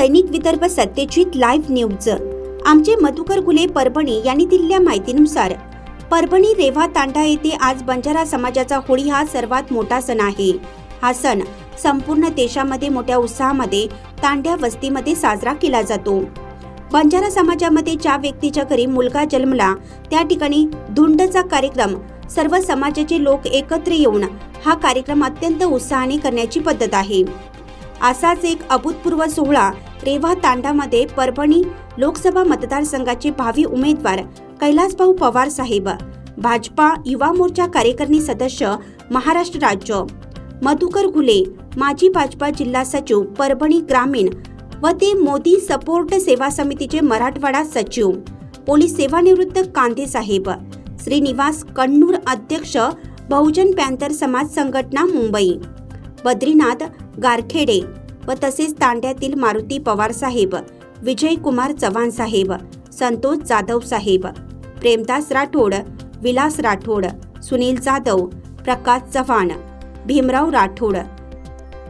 दैनिक Vidarbha Satyajit live news. आमचे मधुकर गुले परभणी यांनी दिलेल्या माहितीनुसार परभणी रेवा तांडा येथे आज बंजारा समाजाचा होळी हा सर्वात मोठा सण आहे. हा सण संपूर्ण देशामध्ये मोठ्या उत्साहामध्ये तांड्या वस्तीमध्ये साजरा केला जातो. बंजारा समाजामध्ये ज्या व्यक्तीच्या घरी मुलगा जन्मला त्या ठिकाणी धुंडचा कार्यक्रम सर्व समाजाचे लोक एकत्र येऊन हा कार्यक्रम अत्यंत उत्साहाने करण्याची पद्धत आहे. असाच एक अभूतपूर्व सोहळा रेवा तांडामध्ये परभणी लोकसभा मतदारसंघाचे भावी उमेदवार कैलासभाऊ पवार साहेब भाजपा युवा मोर्चा कार्यकारिणी सदस्य महाराष्ट्र राज्य. मधुकर घुले माजी भाजपा जिल्हा सचिव परभणी ग्रामीण व ते मोदी सपोर्ट सेवा समितीचे मराठवाडा सचिव. पोलीस सेवानिवृत्त कांदे साहेब श्रीनिवास कण्णूर अध्यक्ष बहुजन पॅन्थर समाज संघटना मुंबई. बद्रीनाथ गारखेडे व तसेच तांड्यातील मारुती पवार साहेब विजयकुमार चव्हाण साहेब संतोष जाधव साहेब प्रेमदास राठोड विलास राठोड सुनील जाधव प्रकाश चव्हाण भीमराव राठोड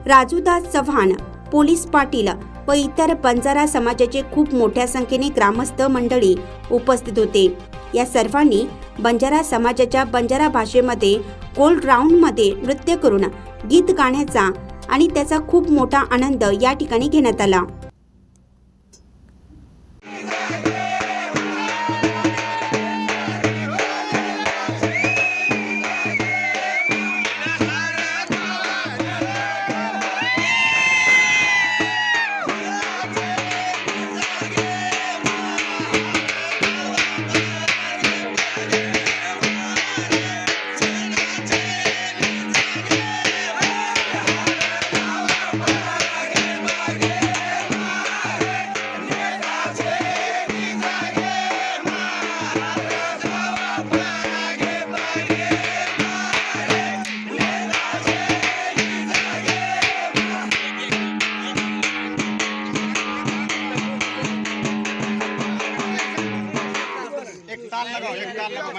राजूदास चव्हाण पोलीस पाटील व इतर बंजारा समाजाचे खूप मोठ्या संख्येने ग्रामस्थ मंडळी उपस्थित होते. या सर्वांनी बंजारा समाजाच्या बंजारा भाषेमध्ये गोल्ड राऊंडमध्ये नृत्य करून गीत गाण्याचा आणि त्याचा खूप मोठा आनंद या ठिकाणी घेण्यात आला. ಕಾರ್ಯಕ್ರಮ